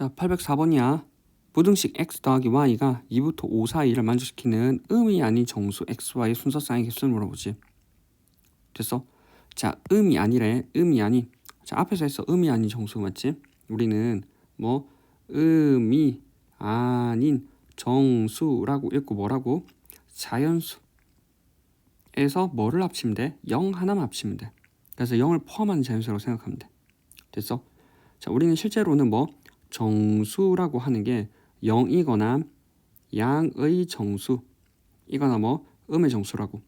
자, 804번이야. 부등식 x 더하기 y가 2부터 5 사이를 만족시키는 음이 아닌 정수 xy의 순서쌍의 개수를 물어보지. 됐어? 자, 음이 아니래. 음이 아닌. 자, 앞에서 했어. 음이 아닌 정수 맞지? 우리는 뭐 음이 아닌 정수라고 읽고 뭐라고? 자연수에서 뭐를 합치면 돼? 0 하나만 합치면 돼. 그래서 0을 포함하는 자연수라고 생각하면 돼. 됐어? 자, 우리는 실제로는 뭐 정수라고 하는 게 0이거나 양의 정수. 이거나 뭐 음의 정수라고.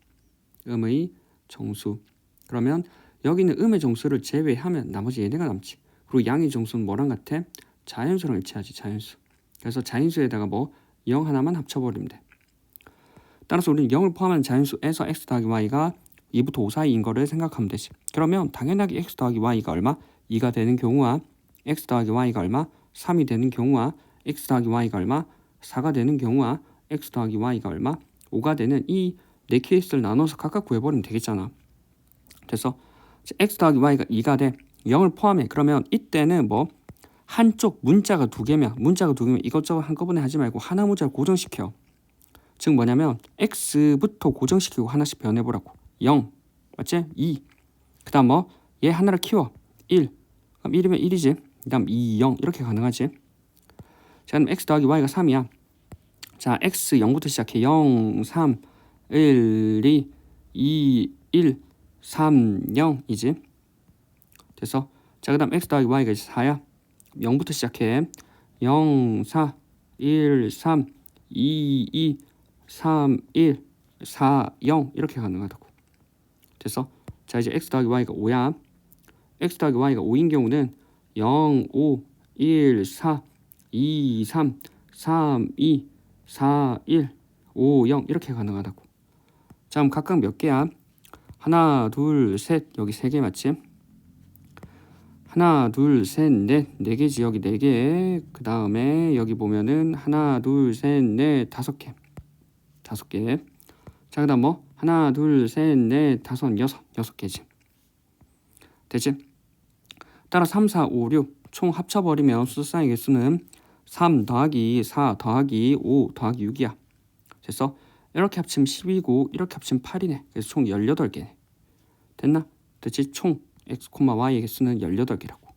음의 정수. 그러면 여기는 음의 정수를 제외하면 나머지 얘네가 남지. 그리고 양의 정수는 뭐랑 같아? 자연수랑 일치하지 자연수. 그래서 자연수에다가 뭐 0 하나만 합쳐버리면 돼. 따라서 우리는 0을 포함한 자연수에서 x 더하기 y가 2부터 5 사이인 거를 생각하면 되지. 그러면 당연하게 x 더하기 y가 얼마? 2가 되는 경우와 x 더하기 y가 얼마? 3이 되는 경우와 x 더하기 y가 얼마? 4가 되는 경우와 x 더하기 y가 얼마? 5가 되는 이 네 케이스를 나눠서 각각 구해버리면 되겠잖아. 자, x 더하기 y가 2가 돼. 0을 포함해. 그러면 이때는 뭐 한쪽 문자가 두 개면 문자가 두 개면 이것저것 한꺼번에 하지 말고 하나 문자를 고정시켜. 즉 뭐냐면 x부터 고정시키고 하나씩 변해보라고. 0 맞지? 2 그다음 뭐 얘 하나를 키워 1 그럼 1이면 1이지. 그 다음 2, 0 이렇게 가능하지. 자, 그럼 x 더하기 y가 3이야. 자, x 0부터 시작해. 0, 3, 1, 2, 2, 1, 3, 0이지. 됐어? 자, 그 다음 x 더하기 y가 이제 4야. 0부터 시작해. 0, 4, 1, 3, 2, 2, 3, 1, 4, 0 이렇게 가능하다고. 됐어? 자, 이제 x 더하기 y가 5야. x 더하기 y가 5인 경우는 0, 5, 1, 4, 2, 3, 3, 2, 4, 1, 5, 0 이렇게 가능하다고. 자, 그럼 각각 몇 개야? 하나, 둘, 셋 여기 세 개 맞지? 하나, 둘, 셋, 넷, 네 개지 여기 네 개. 그 다음에 여기 보면은 하나, 둘, 셋, 넷, 다섯 개, 다섯 개. 자, 그다음 뭐 하나, 둘, 셋, 넷, 다섯, 여섯, 여섯 개지. 되지? 따라 3, 4, 5, 6 총 합쳐버리면 수쌍의 개수는 3 더하기 4 더하기 5 더하기 6이야. 됐어? 이렇게 합치면 10이고 이렇게 합치면 8이네. 그래서 총 18개네. 됐나? 됐지? 총 x, y의 개수는 18개라고.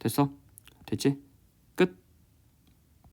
됐어? 됐지?